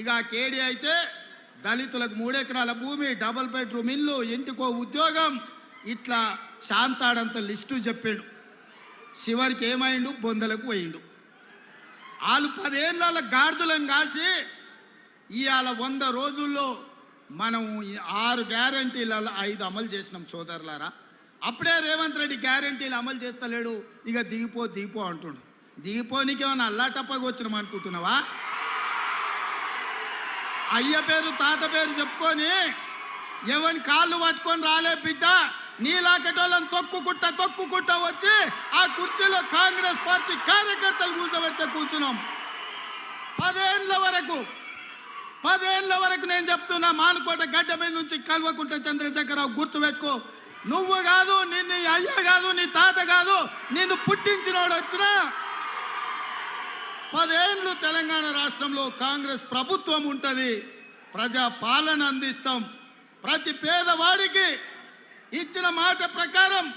ఇక కేడీ అయితే దళితులకు మూడెకరాల భూమి డబుల్ బెడ్రూమ్ ఇల్లు ఇంటికో ఉద్యోగం. ఇట్లా శాంతాడంత లిస్టు చెప్పాడు. చివరికి ఏమైండు? బొందలకు పోయిండు. వాళ్ళు పదేళ్ళ గాడిదలను కాసి ఇవాళ వంద రోజుల్లో మనం ఆరు గ్యారంటీలలో ఐదు అమలు చేసినాం సోదరులారా. అప్పుడే రేవంత్ రెడ్డి గ్యారంటీలు అమలు చేస్తలేడు. ఇక దిగిపో దిగిపో అంటుండు. దిగిపోనికేమైనా అల్లాటప్పగా వచ్చినాం అనుకుంటున్నావా అయ్య పేరు తాత పేరు చెప్పుకొని ఎవరిని కాళ్ళు పట్టుకొని రాలే బిడ్డ. నీలాకటోళ్ళని తొక్కుకుంటా తొక్కుకుంటా వచ్చి ఆ కుర్చీలో కాంగ్రెస్ పార్టీ కార్యకర్తలు కూర్చోబెట్టే కూర్చున్నాం. పదేళ్ళ వరకు పదేళ్ళ వరకు నేను చెప్తున్నా మానుకోట గడ్డ మీద నుంచి కల్వకుంట చంద్రశేఖరరావు గుర్తుపెట్టుకో నువ్వు కాదు నిన్ను అయ్య కాదు నీ తాత కాదు నిన్ను పుట్టించినోడు వచ్చినా పదేళ్ళు తెలంగాణ రాష్ట్రంలో కాంగ్రెస్ ప్రభుత్వం ఉంటుంది. ప్రజా పాలన అందిస్తాం. ప్రతి పేదవాడికి ఇచ్చిన మాట ప్రకారం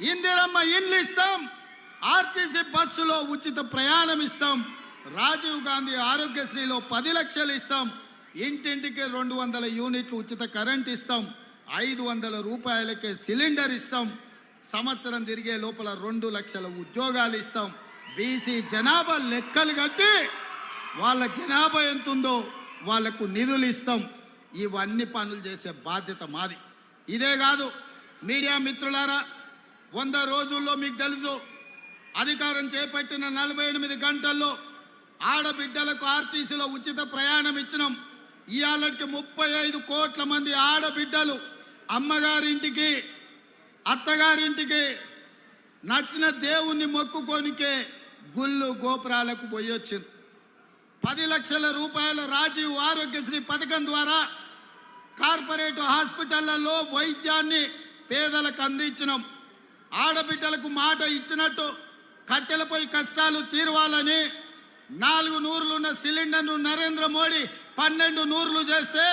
ఇందిరమ్మ ఇండ్లు ఇస్తాం. ఆర్టీసీ బస్సులో ఉచిత ప్రయాణం ఇస్తాం. రాజీవ్ గాంధీ ఆరోగ్యశ్రీలో పది లక్షలు ఇస్తాం. ఇంటింటికి రెండు వందల యూనిట్లు ఉచిత కరెంట్ ఇస్తాం. ఐదు వందల రూపాయలకే సిలిండర్ ఇస్తాం. సంవత్సరం తిరిగే లోపల రెండు లక్షల ఉద్యోగాలు ఇస్తాం. బీసీ జనాభా లెక్కలు కట్టి వాళ్ళ జనాభా ఎంత ఉందో వాళ్ళకు నిధులు ఇస్తాం. ఇవన్నీ పనులు చేసే బాధ్యత మాది. ఇదే కాదు మీడియా మిత్రులారా వంద రోజుల్లో మీకు తెలుసు అధికారం చేపట్టిన నలభై ఎనిమిది గంటల్లో ఆడబిడ్డలకు ఆర్టీసీలో ఉచిత ప్రయాణం ఇచ్చినాం. ఇవాళకి ముప్పై ఐదు కోట్ల మంది ఆడబిడ్డలు అమ్మగారింటికి అత్తగారింటికి నచ్చిన దేవుణ్ణి మొక్కుకోనికే గుళ్ళు గోపురాలకు పోయొచ్చింది పది లక్షల రూపాయల రాజీవ్ ఆరోగ్యశ్రీ పథకం ద్వారా కార్పొరేట్ హాస్పిటళ్ళలో వైద్యాన్ని పేదలకు అందించినాం. ఆడబిడ్డలకు మాట ఇచ్చినట్టు కట్టెలపై కష్టాలు తీరవాలని నాలుగు నూరులున్న సిలిండర్ను నరేంద్ర మోడీ పన్నెండు నూరులు చేస్తే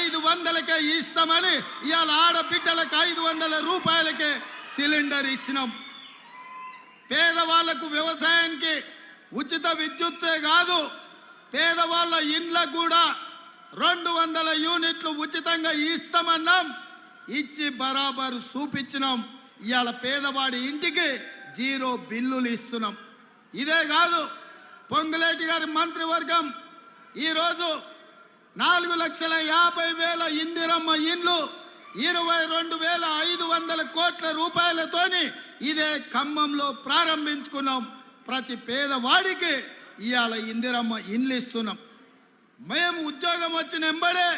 ఐదు వందలకే ఇస్తామని ఇవాళ ఆడబిడ్డలకు ఐదు వందల రూపాయలకే సిలిండర్ ఇచ్చినాం. పేదవాళ్ళకు వ్యవసాయానికి ఉచిత విద్యుత్తే కాదు పేదవాళ్ళ ఇండ్లకు కూడా రెండు వందల యూనిట్లు ఉచితంగా ఇస్తామన్నాం. ఇచ్చి బరాబరు చూపించినాం ఇవాళ పేదవాడి ఇంటికి జీరో బిల్లులు ఇస్తున్నాం. ఇదే కాదు పొంగులేటి గారి మంత్రివర్గం ఈరోజు నాలుగు లక్షల యాభై వేల ఇందిరమ్మ ఇండ్లు ఇరవై రెండు వేల ఐదు వందల కోట్ల రూపాయలతోని ఇదే ఖమ్మంలో ప్రారంభించుకున్నాం. ప్రతి పేదవాడికి ఇవాళ ఇందిరమ్మ ఇండ్లు ఇస్తున్నాం. మేము ఉద్యోగం వచ్చిన ఎంబడే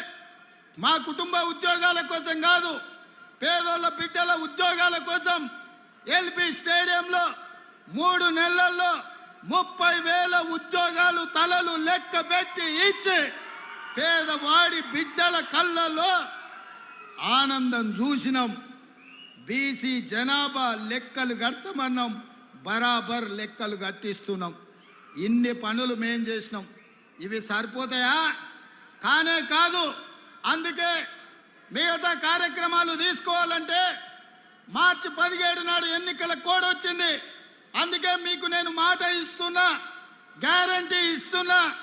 మా కుటుంబ ఉద్యోగాల కోసం కాదు పేదోళ్ళ బిడ్డల ఉద్యోగాల కోసం ఎల్పి స్టేడియంలో మూడు నెలల్లో ముప్పై వేల ఉద్యోగాలు తలలు లెక్క పెట్టి ఇచ్చి పేదవాడి బిడ్డల కళ్ళల్లో ఆనందం చూసినాం. బీసీ జనాభా లెక్కలు కడతామన్నాం. బరాబర్ లెక్కలు కట్టిస్తున్నాం. ఇన్ని పనులు మేం చేసినాం. ఇవి సరిపోతాయా? కానే కాదు. అందుకే మిగతా కార్యక్రమాలు తీసుకోవాలంటే మార్చి పదిహేడు నాడు ఎన్నికల కోడ్ వచ్చింది. అందుకే మీకు నేను మాట ఇస్తున్నా గ్యారంటీ ఇస్తున్నా.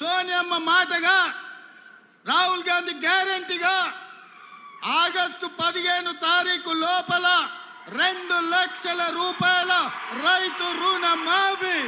సోనియమ్మ మాటగా రాహుల్ గాంధీ గ్యారంటీగా ఆగస్టు పదిహేను తారీఖు లోపల రెండు లక్షల రూపాయల రైతు రుణ మాఫీ